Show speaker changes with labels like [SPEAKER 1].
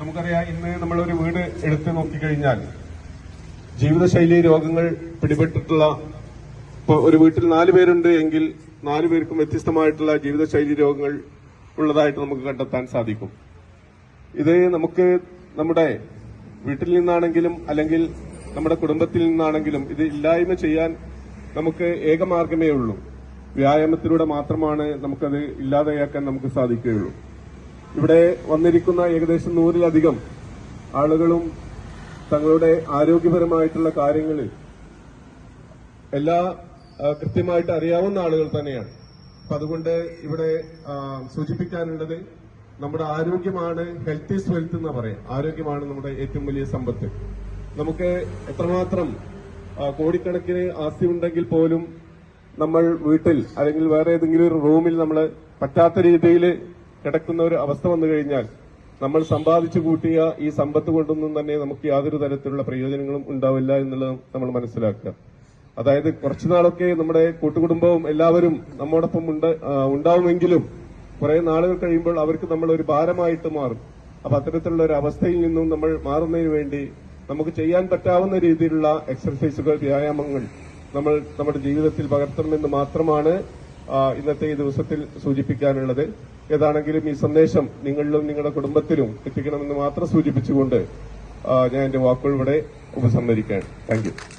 [SPEAKER 1] നമുക്കറിയാം ഇന്ന് നമ്മളൊരു വീട് എടുത്ത് നോക്കിക്കഴിഞ്ഞാൽ ജീവിതശൈലി രോഗങ്ങൾ പിടിപെട്ടിട്ടുള്ള ഇപ്പോൾ ഒരു വീട്ടിൽ നാല് പേരുണ്ട് എങ്കിൽ നാല് പേർക്കും വ്യത്യസ്തമായിട്ടുള്ള ജീവിതശൈലി രോഗങ്ങൾ ഉള്ളതായിട്ട് നമുക്ക് കണ്ടെത്താൻ സാധിക്കും. ഇത് നമുക്ക് നമ്മുടെ വീട്ടിൽ നിന്നാണെങ്കിലും അല്ലെങ്കിൽ നമ്മുടെ കുടുംബത്തിൽ നിന്നാണെങ്കിലും ഇത് ഇല്ലായ്മ ചെയ്യാൻ നമുക്ക് ഏകമാർഗമേ ഉള്ളൂ. വ്യായാമത്തിലൂടെ മാത്രമാണ് നമുക്കത് ഇല്ലാതെയാക്കാൻ നമുക്ക് സാധിക്കുകയുള്ളൂ. ഇവിടെ വന്നിരിക്കുന്ന ഏകദേശം നൂറിലധികം ആളുകളും തങ്ങളുടെ ആരോഗ്യപരമായിട്ടുള്ള കാര്യങ്ങളിൽ എല്ലാ കൃത്യമായിട്ട് അറിയാവുന്ന ആളുകൾ തന്നെയാണ്. അപ്പൊ അതുകൊണ്ട് ഇവിടെ സൂചിപ്പിക്കാനുള്ളത് നമ്മുടെ ആരോഗ്യമാണ് ഹെൽത്ത് ഈസ് വെൽത്ത് എന്ന് പറയാം. ആരോഗ്യമാണ് നമ്മുടെ ഏറ്റവും വലിയ സമ്പത്ത്. നമുക്ക് എത്രമാത്രം കോടിക്കണക്കിന് ആസ്തി ഉണ്ടെങ്കിൽ പോലും നമ്മൾ വീട്ടിൽ അല്ലെങ്കിൽ വേറെ ഏതെങ്കിലും ഒരു റൂമിൽ നമ്മൾ പറ്റാത്ത രീതിയിൽ കിടക്കുന്ന ഒരു അവസ്ഥ വന്നു കഴിഞ്ഞാൽ നമ്മൾ സമ്പാദിച്ചു കൂട്ടിയ ഈ സമ്പത്ത് കൊണ്ടൊന്നും തന്നെ നമുക്ക് യാതൊരു തരത്തിലുള്ള പ്രയോജനങ്ങളും ഉണ്ടാവില്ല എന്നുള്ളത് നമ്മൾ മനസ്സിലാക്കുക. അതായത് കുറച്ചു നാളൊക്കെ നമ്മുടെ കൂട്ടുകുടുംബവും എല്ലാവരും നമ്മോടൊപ്പം ഉണ്ട് ഉണ്ടാവുമെങ്കിലും കുറെ നാളുകൾ കഴിയുമ്പോൾ അവർക്ക് നമ്മൾ ഒരു ഭാരമായിട്ട് മാറും. അപ്പൊ അത്തരത്തിലുള്ള ഒരു അവസ്ഥയിൽ നിന്നും നമ്മൾ മാറുന്നതിന് വേണ്ടി നമുക്ക് ചെയ്യാൻ പറ്റാവുന്ന രീതിയിലുള്ള എക്സർസൈസുകൾ വ്യായാമങ്ങൾ നമ്മൾ നമ്മുടെ ജീവിതത്തിൽ പകർത്തണമെന്ന് മാത്രമാണ് ഇന്നത്തെ ഈ ദിവസത്തിൽ സൂചിപ്പിക്കാനുള്ളത് ഏതാണെങ്കിലും ഈ സന്ദേശം നിങ്ങളിലും നിങ്ങളുടെ കുടുംബത്തിലും എത്തിക്കണമെന്ന് മാത്രം സൂചിപ്പിച്ചുകൊണ്ട് ഞാൻ എന്റെ വാക്കുകൾ ഇവിടെ ഉപസംഹരിക്കുകയാണ് താങ്ക്